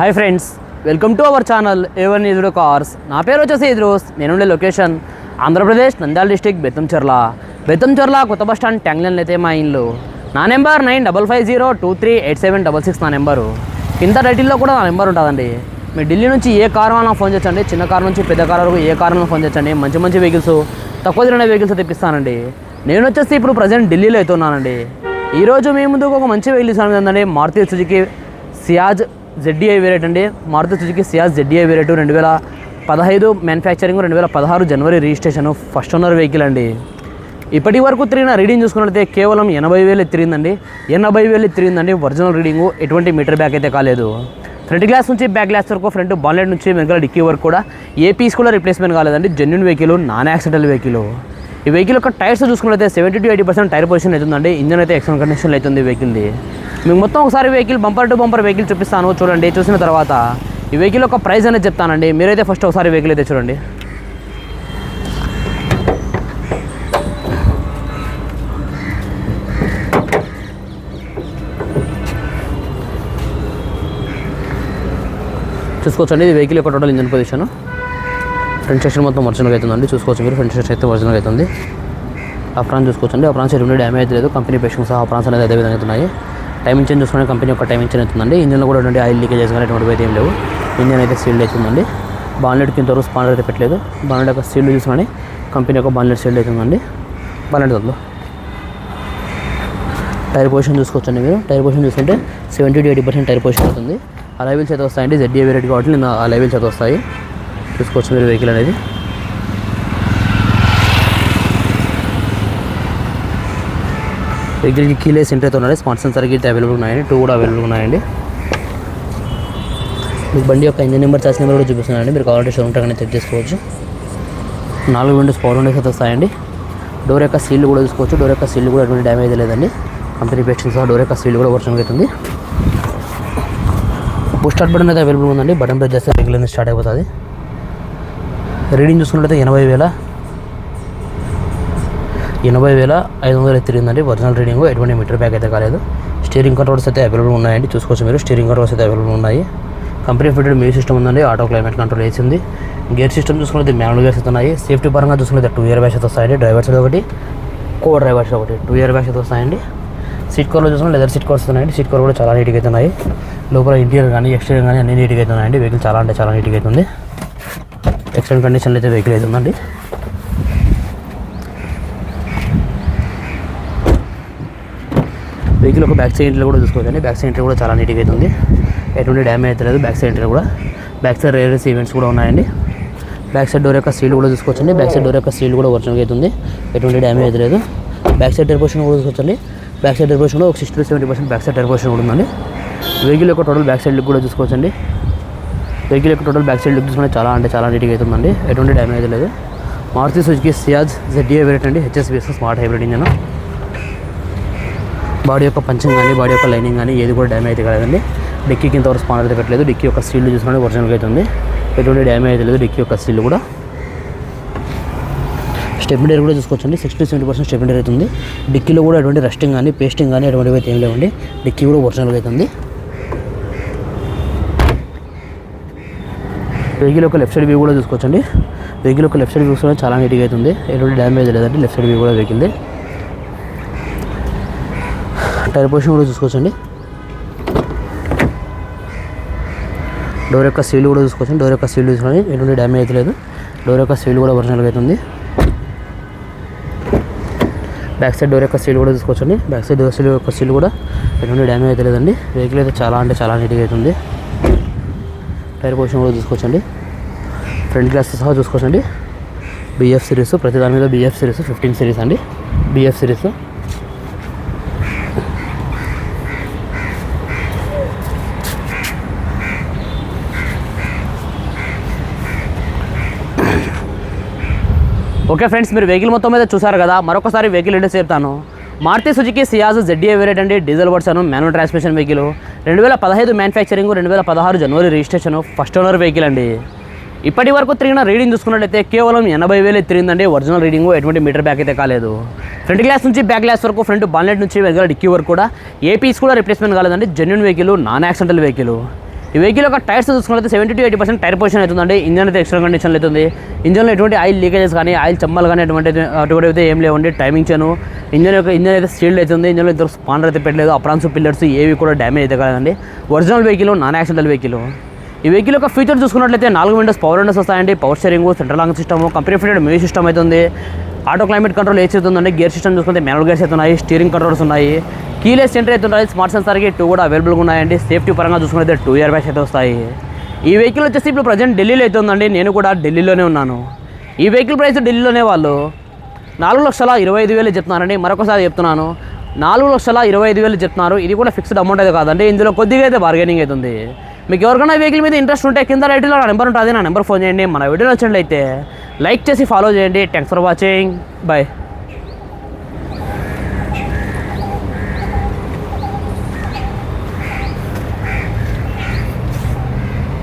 Hi friends welcome to our channel A one ఇదుడు cars నా పేరు వచ్చేసి ఇద్రోస్ నేనుండే లొకేషన్ ఆంధ్రప్రదేశ్ నంద్యాల డిస్టిక్ బెత్తంచెర్ల బెత్తంచెర్ల కొత్త బస్ స్టాండ్ ట్యాంగ్లన్ అయితే మా ఇల్లు. నా number nine double five zero two three eight seven double six నా నెంబరు. కింద టైటిల్లో కూడా నా నెంబర్ ఉంటుందండి. మీరు ఢిల్లీ నుంచి ఏ కార్ వల్ల ఫోన్ చేయండి చిన్న కార్ నుంచి పెద్ద కార్ వరకు ఏ కార్ ఫోన్ చేయండి మంచి మంచి వెహికల్స్ తక్కువ తిరిగిన వెహికల్స్ తెప్పిస్తానండి. నేను వచ్చేసి ఇప్పుడు ప్రజెంట్ ఢిల్లీలో అయితే ఉన్నానండి. ఈరోజు మీ ముందుకు ఒక మంచి వెహికల్ ఇస్తాను ఏంటంటే Maruti Suzuki Ciaz ZDI variant అండి. Maruti Suzuki Ciaz ZDI variant రెండు వేల పదహైదు మ్యానుఫ్యాక్చరింగ్ రెండు వేల పదహారు జనవరి రిజిస్ట్రేషన్ ఫస్ట్ ఓనర్ వెహికల్ అండి. ఇప్పటి వరకు తిరిగిన రీడింగ్ చూసుకున్నట్లయితే కేవలం ఎనభై వేలు తిరిగిందండి. ఎనభై వేలు తిరిగిందండి. ఒరిజినల్ రీడింగు ఎటువంటి మీటర్ బ్యాక్ అయితే కాలేదు. ఫ్రంట్ గ్లాస్ నుంచి బ్యాక్ గ్లాస్ వరకు ఫ్రంట్ బాన్లెట్ నుంచి వెనకాల డిక్కీ వరకు కూడా ఏ పీస్ కూడా రిప్లేస్మెంట్ కాలేదండి. Genuine vehicle non accidental vehicle ఈ వెహికల్ యొక్క టైర్స్ చూసుకున్నట్లయితే seventy to eighty percent tyre position అవుతుందండి ఇంజన్ అయితే ఎక్సలెంట్ కండిషన్లో అవుతుంది వెహికల్ది మీకు మొత్తం ఒకసారి vehicle bumper to bumper vehicle చూపిస్తాను చూడండి చూసిన తర్వాత. ఈ వెహికల్ యొక్క ప్రైస్ అనేది చెప్తానండి. మీరైతే ఫస్ట్ ఒకసారి వెహికల్ అయితే చూడండి. చూసుకోవచ్చండి ఇది వెహికల్ యొక్క total engine position front section మొత్తం ఒరిజినల్ అవుతుందండి. చూసుకోవచ్చు మీరు ఫ్రంట్ సెక్షన్ అయితే ఒరిజినల్ అవుతుంది. ఆ ప్రాన్స్ చూసుకోవచ్చండి. ఆ ప్రాన్స్ ఎటువంటి డ్యామేజ్ లేదు. కంపెనీ పేషన్స్ సహా ఆ ప్రాన్స్ అనేది అదే విధంగా అవుతున్నాయి. టైమింగ్ చేంజ్ చూసుకునే కంపెనీ యొక్క టైమింగ్ చేంజ్ అవుతుందండి. ఇంజన్లో కూడా ఎటువంటి ఆయిల్ లీకేజెస్ కానీ అయితే ఏం లేవు. ఇంజిన్ అయితే సీల్డ్ అవుతుందండి. బాన్లెట్ కింద వరకు స్పానర్ అయితే పెట్టలేదు. బాన్లెట్ యొక్క సీల్డ్ చూసుకొని కంపెనీ యొక్క బాన్లెట్ సీల్డ్ అవుతుందండి. బాన్లెట్ వద్దు. టైర్ పొజిషన్ చూసుకోవచ్చండి మీరు. టైర్ పొజిషన్ చూసుకుంటే seventy to eighty percent tyre position అవుతుంది. ఆ లెవెల్స్ అయితే వస్తాయండి. జెడ్డీ వెరైటీ కాబట్టి నేను ఆ లెవెల్స్ అయితే వస్తాయి. చూసుకోవచ్చు మీరు వెహికల్ అనేది. వెహికల్కి కీలేస్ ఎంటర్ అయితే ఉన్నాయి స్మార్ట్ సరిగ్గా అయితే అవైలబుల్ ఉన్నాయండి. టూ కూడా అవైలబుల్ ఉన్నాయండి. మీకు బండి యొక్క ఇంజన్ నెంబర్ చార్జ్ నెంబర్ కూడా చూపిస్తున్నాయండి మీరు కావాలంటే షోరూమ్ కానీ చెక్ చేసుకోవచ్చు. నాలుగు విండోస్ పవర్ విండోస్ అయితే వస్తాయండి. డోర్ యొక్క సీల్ కూడా చూసుకోవచ్చు. డోర్ యొక్క సీల్ కూడా ఎటువంటి డ్యామేజ్ లేదండి. కంపెనీ పేస్టింగ్ సహా డోర్ యొక్క సీల్ కూడా వర్షం అవుతుంది పుష్ స్టార్ట్ బటన్ అయితే అవైలబుల్ ఉందండి. బటన్ ప్రెస్ చేస్తే రెగ్యులర్ స్టార్ట్ అయిపోతుంది. రీడింగ్ చూసుకున్నట్లయితే ఎనభై వేల ఎనభై వేల ఐదు వందలు తిరిగిందండి ఒరిజినల్ రీడింగ్ ఎటువంటి మీటర్ బ్యాక్ అయితే కాలేదు. స్టీరింగ్ కంట్రోల్స్ అయితే అవైలబుల్ ఉన్నాయండి. చూసుకోవచ్చు మీరు. స్టీరింగ్ కంట్రోల్స్ అయితే అవైలబుల్ ఉన్నాయి. కంపెనీ ఫిటెడ్ మ్యూజిక్ సిస్టమ్ ఉందండి. ఆటో క్లైమేట్ కంట్రోల్ వేసింది గేర్ సిస్టమ్ చూసుకున్నది మాన్యువల్ గేర్స్ ఉన్నాయి. సేఫ్టీ పరంగా చూసుకున్నది టూ ఇయర్ బ్యాగ్స్ అయితే వస్తాయండి డ్రైవర్స్ ఒకటి కో డ్రైవర్స్ ఒకటి. టూ ఇయర్ బ్యాగ్స్ అయితే వస్తాయండి. సీట్ కవర్లో చూసుకున్న లెదర్ సీట్ కవర్స్ ఉన్నాయండి. సీట్ కవర్ కూడా చాలా నీట్గా అయితే ఉన్నాయి. లోపల ఇంటీరియర్ కానీ ఎక్స్టీరియర్ కానీ అన్ని నీట్గా అయితే ఉన్నాయండి. వెహికల్ చాలా అంటే చాలా నీట్గా అవుతుంది ఎక్సలెంట్ కండిషన్లో అయితే వెహికల్ అయితే వెహికల్ ఒక బ్యాక్ సైడ్ కూడా చూసుకోవచ్చండి బ్యాక్ సైడ్ కూడా చాలా నీట్గా అయితే ఉంది ఎటువంటి డ్యామేజ్ అయితే లేదు బ్యాక్ సైడ్ కూడా బ్యాక్ సైడ్ రేరస్ ఈవెంట్స్ కూడా ఉన్నాయండి బ్యాక్ సైడ్ డోర్ యొక్క సీల్ కూడా చూసుకోవచ్చండి బ్యాక్ సైడ్ డోర్ యొక్క సీల్ కూడా ఒరిజినల్గా అవుతుంది ఎటువంటి డ్యామేజ్ అయితే లేదు బ్యాక్ సైడ్ టైర్ కూడా చూసుకోవచ్చండి బ్యాక్ సైడ్ టైర్ పొజిషన్ ఒక sixty to seventy percent back side tyre కూడా ఉందండి వెహికల్ యొక్క టోటల్ బ్యాక్ సైడ్ లుక్ కూడా చూసుకోవచ్చండి వెహికల్ యొక్క టోటల్ బ్యాక్ సైడ్ లుక్ చూసుకుంటే చాలా అంటే చాలా నీట్గా అవుతుందండి ఎటువంటి డ్యామేజ్ లేదు Maruti Suzuki Ciaz ZDA variant అండి HSBS smart hybrid engine body యొక్క పంచింగ్ కానీ బాడీ యొక్క లైనింగ్ కానీ ఏది కూడా డ్యామేజ్ అయితే కాదండి డిక్కీకి ఇంతవరకు స్పానర్ అయితే పెట్టలేదు. డిక్కీ యొక్క స్టీల్ చూసుకుంటే ఒరిజినల్గా అయితే ఉంది. ఎటువంటి డ్యామేజ్ అయితే లేదు. డిక్కీ యొక్క స్టీల్ కూడా. స్టెప్ కూడా చూసుకోవచ్చండి. సిక్స్టీ సెవెంటీ పర్సెంట్ స్టెప్ అవుతుంది డిక్కీలో కూడా ఎటువంటి రెస్టింగ్ కానీ పేస్టింగ్ కానీ ఎటువంటివి అయితే ఏం లేవండి. డిక్కీ కూడా ఒరిజినల్గా అవుతుంది వెహికల్ యొక్క లెఫ్ట్ సైడ్ వ్యూ కూడా చూసుకోవచ్చండి. వెహికల్ యొక్క లెఫ్ట్ సైడ్ వ్యూ కూడా చాలా నీట్గా అవుతుంది ఎటువంటి డ్యామేజ్ లేదండి. లెఫ్ట్ సైడ్ వ్యూ కూడా వెహికల్ది. టైర్ పొజిషన్ కూడా చూసుకోవచ్చండి. డోర్ యొక్క సీల్ కూడా చూసుకోవచ్చు. డోర్ యొక్క సీల్ చూసుకొని ఎటువంటి డ్యామేజ్ అయితే లేదు. డోర్ యొక్క సీల్ కూడా ఒరిజినల్గా అవుతుంది బ్యాక్ సైడ్ డోర్ యొక్క సీల్ కూడా చూసుకోవచ్చండి. బ్యాక్ సైడ్ డోర్ సీల్ యొక్క సీల్ కూడా ఎటువంటి డ్యామేజ్ అయితే లేదండి. వెహికల్ అయితే చాలా అంటే చాలా నీట్గా అవుతుంది టైర్ పొజిషన్ కూడా చూసుకోవచ్చండి. ఫ్రంట్ గ్లాస్ సహా చూసుకోవచ్చండి. బిఎఫ్ సిరీస్ ప్రతి దాని మీద బిఎఫ్ సిరీస్ ఫిఫ్టీన్ సిరీస్ అండి. బిఎఫ్ సిరీస్ ఓకే ఫ్రెండ్స్ మీరు వెహికల్ మొత్తం మీద చూసారు కదా మరొకసారి వెహికల్ ఏంటో చెప్తాను. Maruti Suzuki Ciaz ZDA variant అండి diesel version manual transmission vehicle రెండు వేల పదహైదు మ్యానుఫ్యాక్చరింగ్ రెండు వేల పదహారు జనవరి రిజిస్ట్రేషన్ ఫస్ట్ ఓనర్ వెహికల్ అండి. ఇప్పటి వరకు తిరిగిన రీడింగ్ చూసుకున్నట్లయితే కేవలం ఎనభై వేలు తిరిగిందండి. ఒరిజినల్ రీడింగ్ ఎటువంటి మీటర్ బ్యాక్ అయితే కాలేదు. ఫ్రంట్ గ్లాస్ నుంచి బ్యాక్ గ్లాస్ వరకు ఫ్రంట్ బాన్లెట్ నుంచి వెనకాల డిక్కీ వరకు కూడా ఏ పీస్ కూడా రిప్లేస్మెంట్ కాలేదండి. Genuine vehicle non accidental vehicle ఈ వెహికల్ యొక్క టైర్స్ చూసుకున్నట్లయితే seventy to eighty percent tyre position అవుతుందండి. ఇంజన్ అయితే ఎక్స్ట్రా కండిషన్లో అవుతుంది. ఇంజన్లో ఎటువంటి ఆయిల్ లీకేజెస్ కానీ ఆయిల్ చమ్మలు కానీ అటువంటి అటువంటి అయితే ఏం లేవండి. టైమింగ్ చేయను ఇంజన్ యొక్క ఇంజన్ అయితే సీల్డ్ అవుతుంది. ఇంజన్లో ఇద్దరు స్పాండర్ అయితే పెట్టలేదు. అప్రాన్స్ పిల్లర్స్ ఏవి కూడా డ్యామేజ్ అయితే కాదండి original vehicle non accidental vehicle ఈ వెహికల్ యొక్క ఫీచర్ చూసుకున్నట్లయితే నాలుగు విండోస్ పవర్ విండోస్ వస్తాయండి. Power steering central lock system company fitted music system అవుతుంది. ఆటో క్లైమేట్ కంట్రోల్ ఏసీ అవుతుందండి. గేర్ సిస్టమ్ చూసుకుంటే మ్యానువల్ గేర్స్ అయితే ఉన్నాయి. స్టీరింగ్ కంట్రోల్స్ ఉన్నాయి. కీలెస్ సెంటర్ అయితే ఉండాలి. స్మార్ట్ సెన్సార్కి టూ కూడా అవైలబుల్గా ఉన్నాయండి. సేఫ్టీ పరంగా చూసుకుంటే టూ ఇయర్ బ్యాగ్స్ అయితే వస్తాయి. ఈ వెహికల్ వచ్చేసి ఇప్పుడు ప్రజెంట్ ఢిల్లీలో అయితే ఉందండి. నేను కూడా ఢిల్లీలోనే ఉన్నాను. ఈ వెహికల్ ప్రైస్ ఢిల్లీలోనే వాళ్ళు నాలుగు లక్షల ఇరవై ఐదు వేలు చెప్తున్నారండి. మరొకసారి చెప్తున్నాను. నాలుగు లక్షల ఇరవై ఐదు వేలు చెప్తున్నారు. ఇది కూడా ఫిక్స్డ్ అమౌంట్ అయితే కాదండి. ఇందులో కొద్దిగా అయితే బార్గెనింగ్ అవుతుంది మీకు ఎవరికైనా వెహికల్ మీద ఇంట్రెస్ట్ ఉంటే కింద రైట్లో నా నెంబర్ ఉంటుంది. నా నెంబర్ ఫోన్ చేయండి. మన వీడియో నచ్చినట్లయితే లైక్ చేసి ఫాలో చేయండి. Thanks for watching bye